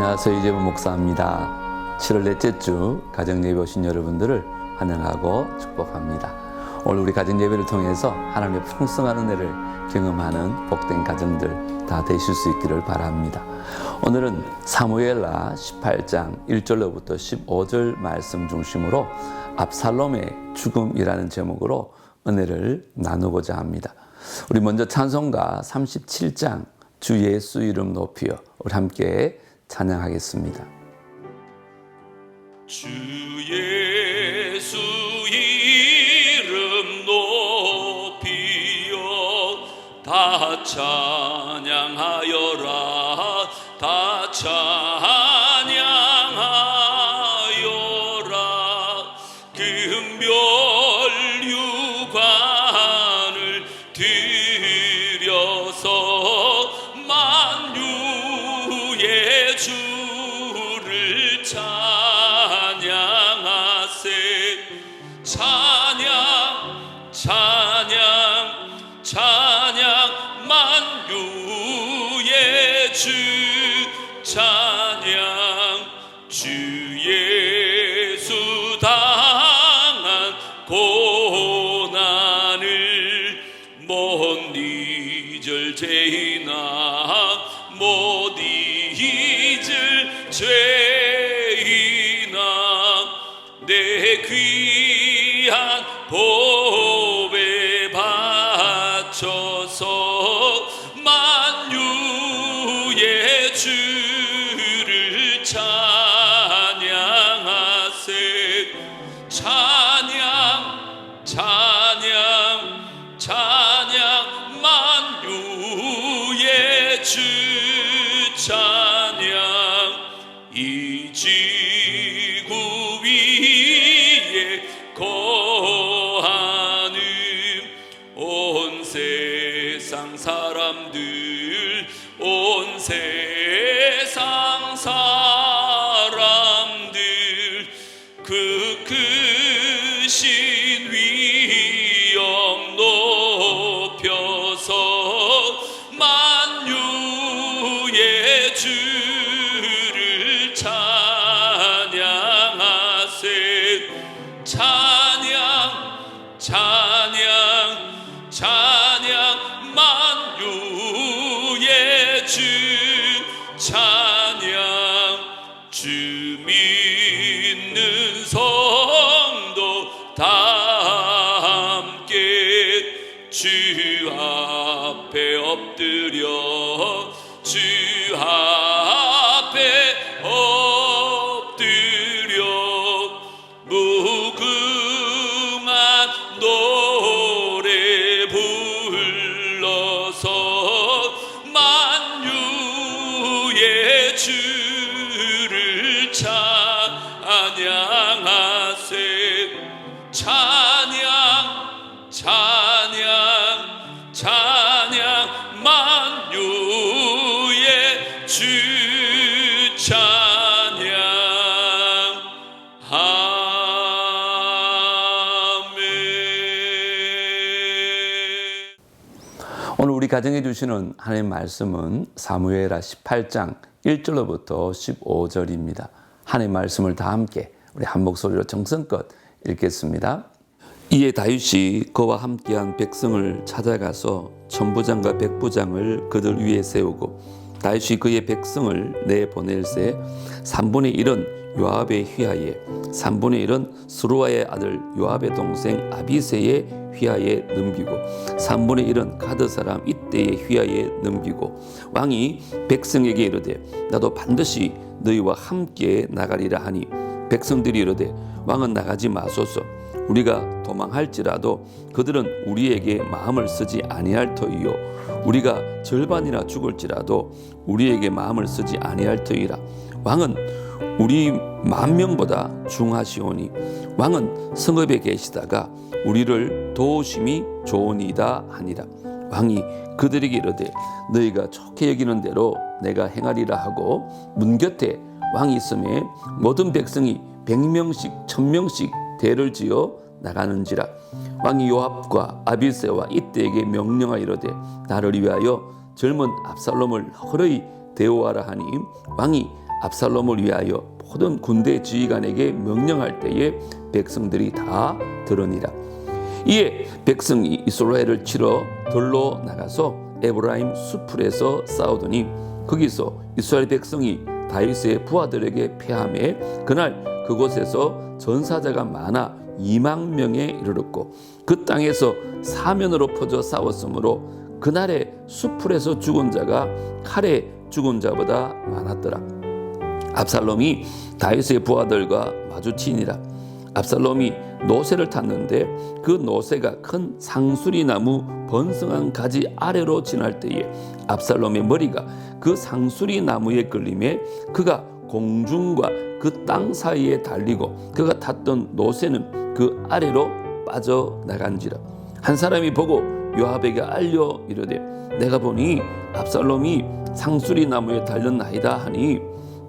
안녕하세요. 이재부 목사입니다. 7월 넷째 주 가정예배 오신 여러분들을 환영하고 축복합니다. 오늘 우리 가정예배를 통해서 하나님의 풍성한 은혜를 경험하는 복된 가정들 다 되실 수 있기를 바랍니다. 오늘은 사무엘라 18장 1절로부터 15절 말씀 중심으로 압살롬의 죽음이라는 제목으로 은혜를 나누고자 합니다. 우리 먼저 찬송가 37장 주 예수 이름 높이여 우리 함께 찬양하겠습니다. 주 예수 이름 높이여 다찬 주를 찬양하세. 찬양 찬양 찬양 만유의 주. 찬양 주 예수 당한 고난을 못 잊을 죄이나 못 찬 찬양 주 오늘 우리 가정에 주시는 하나님 말씀은 사무엘하 18장 1절로부터 15절입니다. 하나님 말씀을 다 함께 우리 한 목소리로 정성껏 읽겠습니다. 이에 다윗이 그와 함께한 백성을 찾아가서 천부장과 백부장을 그들 위에 세우고 다윗이 그의 백성을 내보낼새 3분의 1은 요압의 휘하에 3분의 1은 스루아의 아들 요압의 동생 아비세의 휘하에 넘기고 3분의 1은 가드 사람 이때의 휘하에 넘기고 왕이 백성에게 이르되 나도 반드시 너희와 함께 나가리라 하니 백성들이 이르되 왕은 나가지 마소서 우리가 도망할지라도 그들은 우리에게 마음을 쓰지 아니할 터이요. 우리가 절반이나 죽을지라도 우리에게 마음을 쓰지 아니할 터이라. 왕은 우리 만 명보다 중하시오니 왕은 성읍에 계시다가 우리를 도우심이 좋으니이다 하니라. 왕이 그들에게 이르되 너희가 좋게 여기는 대로 내가 행하리라 하고 문 곁에 왕이 있음에 모든 백성이 백명씩 천명씩 대를 지어 나가는지라 왕이 요압과 아비세와 이때에게 명령하여 이르되 나를 위하여 젊은 압살롬을 허러히 대우하라 하니 왕이 압살롬을 위하여 모든 군대 지휘관에게 명령할 때에 백성들이 다 들으니라. 이에 백성이 이스라엘을 치러 들로 나가서 에브라임 수풀에서 싸우더니 거기서 이스라엘 백성이 다윗의 부하들에게 패함에 그날 그곳에서 전사자가 많아 2만 명에 이르렀고 그 땅에서 사면으로 퍼져 싸웠으므로 그날의 수풀에서 죽은 자가 칼에 죽은 자보다 많았더라. 압살롬이 다윗의 부하들과 마주치니라. 압살롬이 노새를 탔는데 그 노새가 큰 상수리 나무 번성한 가지 아래로 지날 때에 압살롬의 머리가 그 상수리 나무에 끌림에 그가 공중과 그 땅 사이에 달리고 그가 탔던 노새는 그 아래로 빠져나간지라. 한 사람이 보고 요압에게 알려 이르되 내가 보니 압살롬이 상수리 나무에 달렸나이다 하니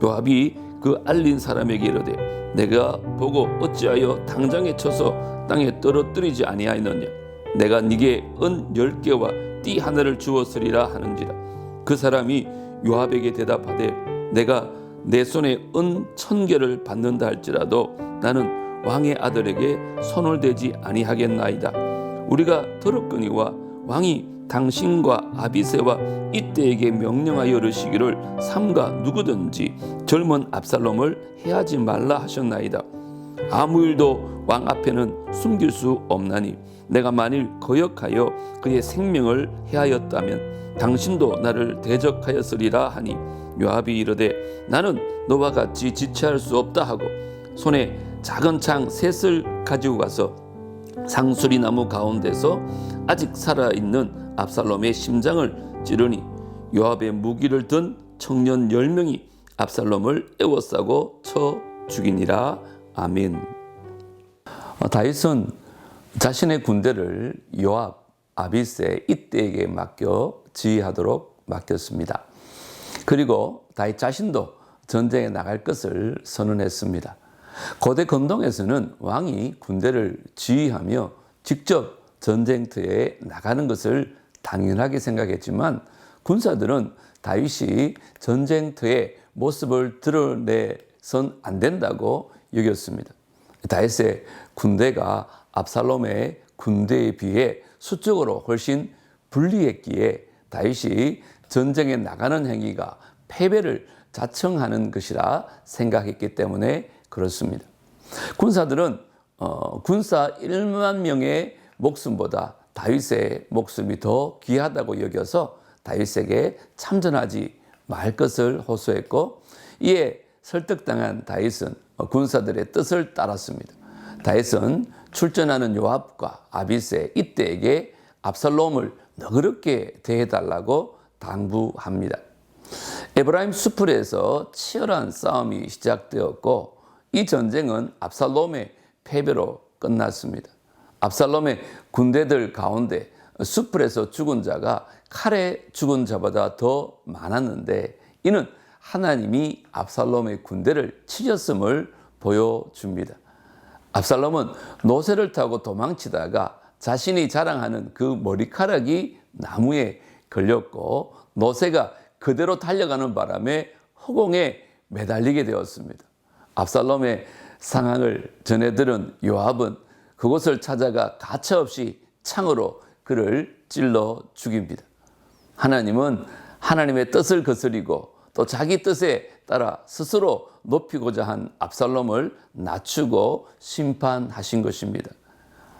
요압이 그 알린 사람에게 이르되 내가 보고 어찌하여 당장에 쳐서 땅에 떨어뜨리지 아니하였느냐? 내가 네게 은 열 개와 띠 하나를 주었으리라 하는지라. 그 사람이 요압에게 대답하되 내가 내 손에 은 천 개를 받는다 할지라도 나는 왕의 아들에게 손을 대지 아니하겠나이다. 우리가 들었거니와 왕이 당신과 아비세와 이때에게 명령하여 이르시기를 삼가 누구든지 젊은 압살롬을 해하지 말라 하셨나이다. 아무 일도 왕 앞에는 숨길 수 없나니 내가 만일 거역하여 그의 생명을 해하였다면 당신도 나를 대적하였으리라 하니 요압이 이르되 나는 너와 같이 지체할 수 없다 하고 손에 작은 창 셋을 가지고 가서 상수리 나무 가운데서 아직 살아 있는 압살롬의 심장을 찌르니 요압의 무기를 든 청년 열 명이 압살롬을 에워싸고 쳐 죽이니라 아멘. 어, 다윗은 자신의 군대를 요압, 아비세 이때에게 맡겨 지휘하도록 맡겼습니다. 그리고 다윗 자신도 전쟁에 나갈 것을 선언했습니다. 고대 건동에서는 왕이 군대를 지휘하며 직접 전쟁터에 나가는 것을 당연하게 생각했지만 군사들은 다윗이 전쟁터의 모습을 드러내선 안 된다고 여겼습니다. 다윗의 군대가 압살롬의 군대에 비해 수적으로 훨씬 불리했기에 다윗이 전쟁에 나가는 행위가 패배를 자청하는 것이라 생각했기 때문에 그렇습니다. 군사들은 어, 군사 1만 명의 목숨보다 다윗의 목숨이 더 귀하다고 여겨서 다윗에게 참전하지 말 것을 호소했고 이에 설득당한 다윗은 군사들의 뜻을 따랐습니다. 다윗은 출전하는 요압과 아비세 이때에게 압살롬을 너그럽게 대해달라고 당부합니다. 에브라임 수풀에서 치열한 싸움이 시작되었고 이 전쟁은 압살롬의 패배로 끝났습니다. 압살롬의 군대들 가운데 수풀에서 죽은 자가 칼에 죽은 자보다 더 많았는데 이는 하나님이 압살롬의 군대를 치셨음을 보여줍니다. 압살롬은 노새를 타고 도망치다가 자신이 자랑하는 그 머리카락이 나무에 걸렸고 노새가 그대로 달려가는 바람에 허공에 매달리게 되었습니다. 압살롬의 상황을 전해 들은 요압은 그곳을 찾아가 가차없이 창으로 그를 찔러 죽입니다. 하나님은 하나님의 뜻을 거스리고 또 자기 뜻에 따라 스스로 높이고자 한 압살롬을 낮추고 심판하신 것입니다.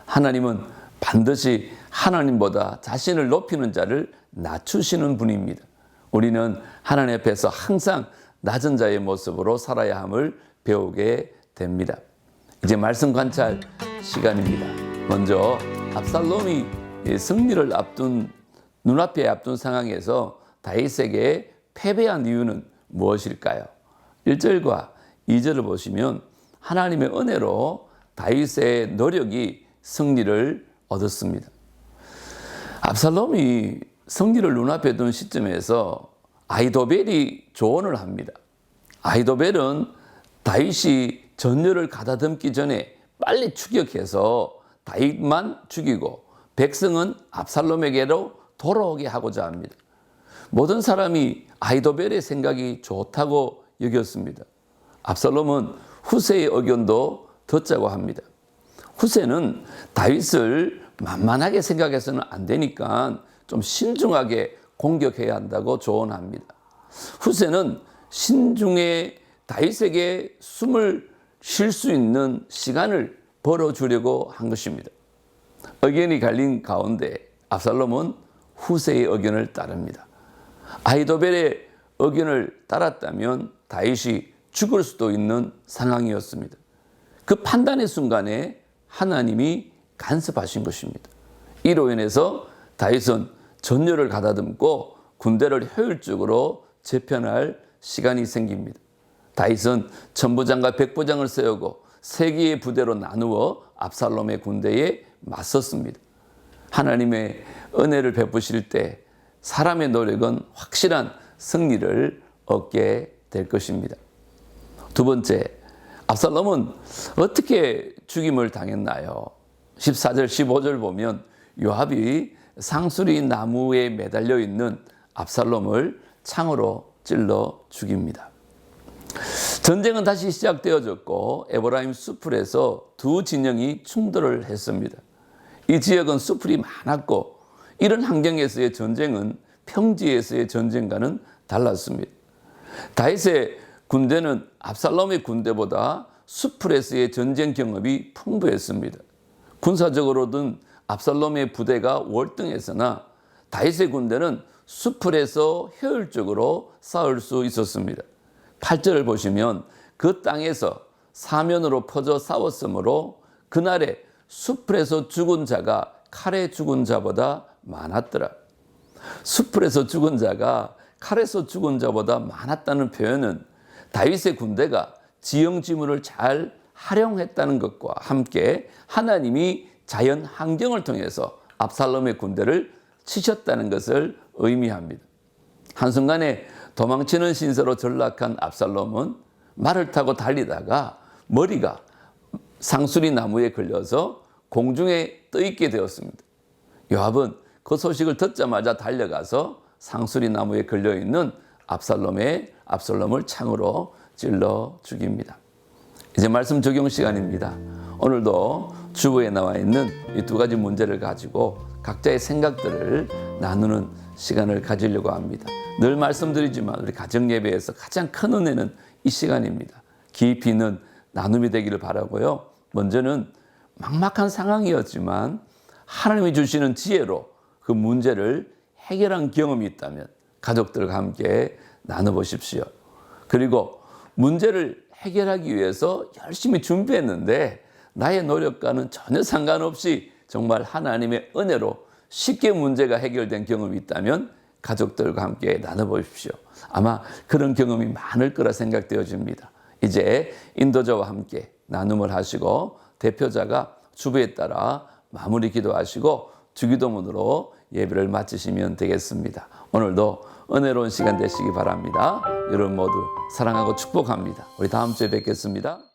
하나님은 반드시 하나님보다 자신을 높이는 자를 낮추시는 분입니다. 우리는 하나님 앞에서 항상 낮은 자의 모습으로 살아야 함을 배우게 됩니다. 이제 말씀 관찰 시간입니다. 먼저 압살롬이 승리를 앞둔 눈앞에 앞둔 상황에서 다윗에게 패배한 이유는 무엇일까요? 1절과 2절을 보시면 하나님의 은혜로 다윗의 노력이 승리를 얻었습니다. 압살롬이 승리를 눈앞에 둔 시점에서 아이도벨이 조언을 합니다. 아이도벨은 다윗이 전열을 가다듬기 전에 빨리 추격해서 다윗만 죽이고 백성은 압살롬에게로 돌아오게 하고자 합니다. 모든 사람이 아이도벨의 생각이 좋다고 여겼습니다. 압살롬은 후세의 의견도 듣자고 합니다. 후세는 다윗을 만만하게 생각해서는 안 되니까 좀 신중하게 공격해야 한다고 조언합니다. 후세는 신중에 다윗에게 숨을 쉴 수 있는 시간을 벌어주려고 한 것입니다. 의견이 갈린 가운데 압살롬은 후세의 의견을 따릅니다. 아이도벨의 의견을 따랐다면 다윗이 죽을 수도 있는 상황이었습니다. 그 판단의 순간에 하나님이 간섭하신 것입니다. 이로 인해서 다윗은 전열을 가다듬고 군대를 효율적으로 재편할 시간이 생깁니다. 다윗은 천부장과 백부장을 세우고 세 개의 부대로 나누어 압살롬의 군대에 맞섰습니다. 하나님의 은혜를 베푸실 때 사람의 노력은 확실한 승리를 얻게 될 것입니다. 두 번째, 압살롬은 어떻게 죽임을 당했나요? 14절, 15절 보면 요압이 상수리 나무에 매달려 있는 압살롬을 창으로 찔러 죽입니다. 전쟁은 다시 시작되어졌고 에브라임 수풀에서 두 진영이 충돌을 했습니다. 이 지역은 수풀이 많았고 이런 환경에서의 전쟁은 평지에서의 전쟁과는 달랐습니다. 다윗의 군대는 압살롬의 군대보다 수풀에서의 전쟁 경험이 풍부했습니다. 군사적으로든 압살롬의 부대가 월등했으나 다윗의 군대는 수풀에서 효율적으로 싸울 수 있었습니다. 8절을 보시면 그 땅에서 사면으로 퍼져 싸웠으므로 그날에 수풀에서 죽은 자가 칼에 죽은 자보다 많았더라. 수풀에서 죽은 자가 칼에서 죽은 자보다 많았다는 표현은 다윗의 군대가 지형지물을 잘 활용했다는 것과 함께 하나님이 자연 환경을 통해서 압살롬의 군대를 치셨다는 것을 의미합니다. 한순간에 도망치는 신세로 전락한 압살롬은 말을 타고 달리다가 머리가 상수리 나무에 걸려서 공중에 떠 있게 되었습니다. 요압은 그 소식을 듣자마자 달려가서 상수리 나무에 걸려 있는 압살롬의 압살롬을 창으로 찔러 죽입니다. 이제 말씀 적용 시간입니다. 오늘도 주부에 나와 있는 이 두 가지 문제를 가지고 각자의 생각들을 나누는 시간을 가지려고 합니다. 늘 말씀드리지만 우리 가정 예배에서 가장 큰 은혜는 이 시간입니다. 깊이 있는 나눔이 되기를 바라고요. 먼저는 막막한 상황이었지만 하나님이 주시는 지혜로 그 문제를 해결한 경험이 있다면 가족들과 함께 나눠보십시오. 그리고 문제를 해결하기 위해서 열심히 준비했는데 나의 노력과는 전혀 상관없이 정말 하나님의 은혜로 쉽게 문제가 해결된 경험이 있다면 가족들과 함께 나눠보십시오. 아마 그런 경험이 많을 거라 생각되어집니다. 이제 인도자와 함께 나눔을 하시고 대표자가 주부에 따라 마무리 기도하시고 주기도문으로 예배를 마치시면 되겠습니다. 오늘도 은혜로운 시간 되시기 바랍니다. 여러분 모두 사랑하고 축복합니다. 우리 다음 주에 뵙겠습니다.